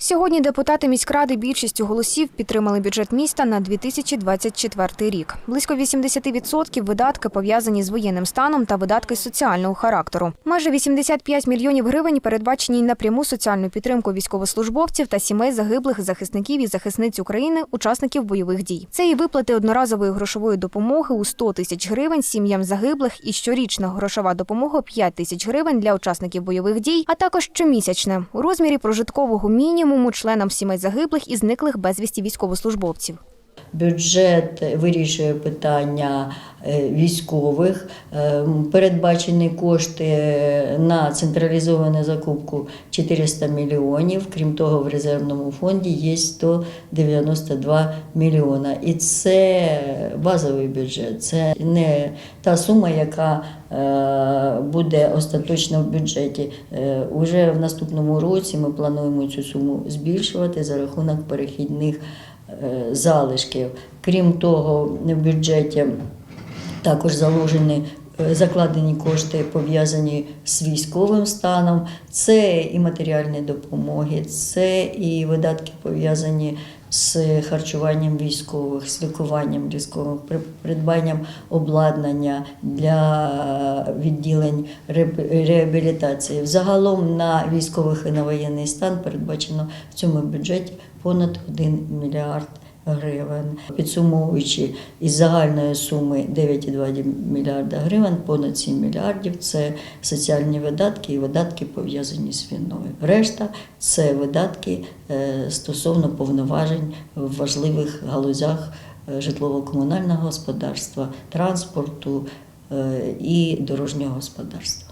Сьогодні депутати міськради більшістю голосів підтримали бюджет міста на 2024 рік. Близько 80% видатки пов'язані з воєнним станом та видатки соціального характеру. Майже 85 мільйонів гривень передбачені на пряму соціальну підтримку військовослужбовців та сімей загиблих захисників і захисниць України, учасників бойових дій. Це і виплати одноразової грошової допомоги у 100 тисяч гривень сім'ям загиблих і щорічна грошова допомога 5 тисяч гривень для учасників бойових дій, а також щомісячне у розмірі прожиткового мінімуму членам сімей загиблих і зниклих безвісті військовослужбовців. Бюджет вирішує питання е, військових. Е, Передбачені кошти на централізовану закупку 400 мільйонів. Крім того, в резервному фонді є 192 мільйона. І це базовий бюджет. Це не та сума, яка е, буде остаточно в бюджеті. Уже в наступному році ми плануємо цю суму збільшувати за рахунок перехідних залишків. Крім того, в бюджеті також заложені. е, Закладені кошти пов'язані з військовим станом, це і матеріальні допомоги, це і видатки пов'язані з харчуванням військових, з лікуванням військових, при- придбанням обладнання для відділень ре- реабілітації. Взагалом на військових і на воєнний стан передбачено в цьому бюджеті понад 1 мільярд гривень. Підсумовуючи із загальної суми 9,2 мільярда гривень, понад 7 мільярдів це соціальні видатки і видатки пов'язані з війною. Решта це видатки е, стосовно повноважень в важливих галузях е, житлово-комунального господарства, транспорту е, і дорожнього господарства.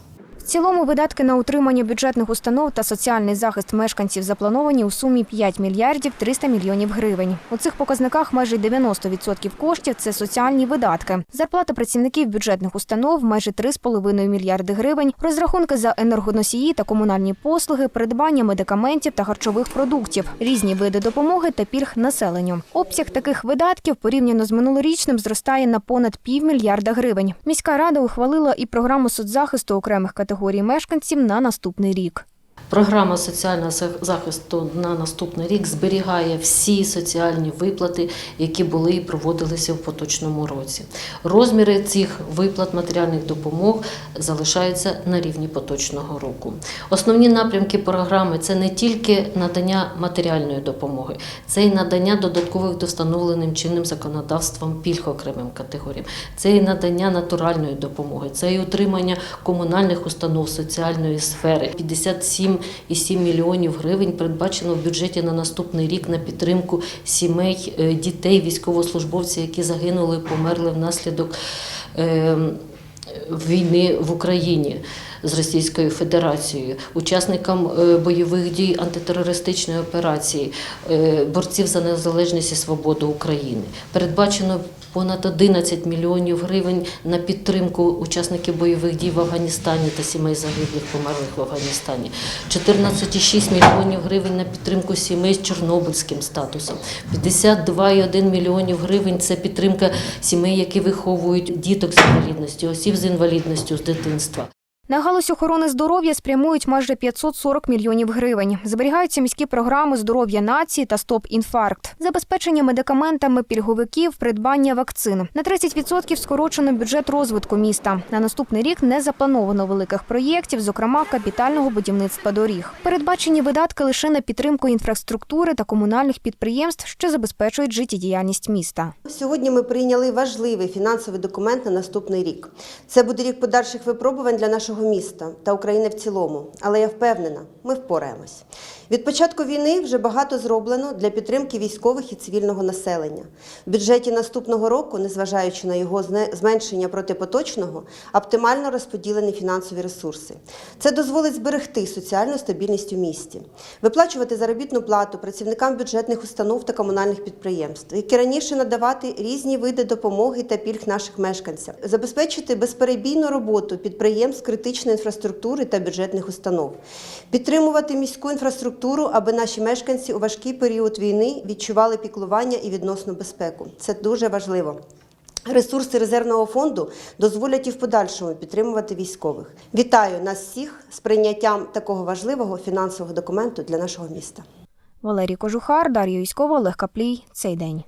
В цілому видатки на утримання бюджетних установ та соціальний захист мешканців заплановані у сумі 5 мільярдів 300 мільйонів гривень. У цих показниках майже 90% коштів це соціальні видатки. Зарплата працівників бюджетних установ майже 3,5 мільярди гривень, розрахунки за енергоносії та комунальні послуги, придбання медикаментів та харчових продуктів, різні види допомоги та пільг населенню. Обсяг таких видатків порівняно з минулорічним зростає на понад півмільярда гривень. Міська рада ухвалила і програму соцзахисту окремих категорій мешканців на наступний рік. Програма соціального захисту на наступний рік зберігає всі соціальні виплати, які були і проводилися в поточному році. Розміри цих виплат матеріальних допомог залишаються на рівні поточного року. Основні напрямки програми це не тільки надання матеріальної допомоги, це й надання додаткових до встановленим чинним законодавством пільг окремим категоріям, це і надання натуральної допомоги, це і утримання комунальних установ соціальної сфери. 57,7 мільйонів гривень передбачено в бюджеті на наступний рік на підтримку сімей е, дітей, військовослужбовців, які загинули, померли внаслідок. е, Війни в Україні з Російською Федерацією, учасникам е, бойових дій антитерористичної операції, борців за незалежність і свободу України. Передбачено понад 11 мільйонів гривень на підтримку учасників бойових дій в Афганістані та сімей загиблих померлих в Афганістані. 14,6 мільйонів гривень на підтримку сімей з чорнобильським статусом. 52,1 мільйонів гривень це підтримка сімей, які виховують діток з інвалідністю, осіб з інвалідністю з дитинства. На галузь охорони здоров'я спрямують майже 540 мільйонів гривень. Зберігаються міські програми здоров'я нації та стоп-інфаркт, забезпечення медикаментами пільговиків, придбання вакцин. На 30% скорочено бюджет розвитку міста. На наступний рік не заплановано великих проєктів, зокрема капітального будівництва доріг. Передбачені видатки лише на підтримку інфраструктури та комунальних підприємств, що забезпечують життєдіяльність міста. Сьогодні ми прийняли важливий фінансовий документ на наступний рік. Це буде рік подальших випробувань для нашого міста та України в цілому. Але я впевнена, ми впораємось. Від початку війни вже багато зроблено для підтримки військових і цивільного населення. В бюджеті наступного року, незважаючи на його зменшення проти поточного, оптимально розподілені фінансові ресурси. Це дозволить зберегти соціальну стабільність у місті, виплачувати заробітну плату працівникам бюджетних установ та комунальних підприємств, які раніше надавати різні види допомоги та пільг наших мешканцям, забезпечити безперебійну роботу підприємств критичної інфраструктури та бюджетних установ, підтримувати міську інфраструктуру, аби наші мешканці у важкий період війни відчували піклування і відносну безпеку. Це дуже важливо. Ресурси резервного фонду дозволять і в подальшому підтримувати військових. Вітаю нас всіх з прийняттям такого важливого фінансового документу для нашого міста. Валерій Кожухар, Дар'я Юськова, Олег Каплій. Цей день.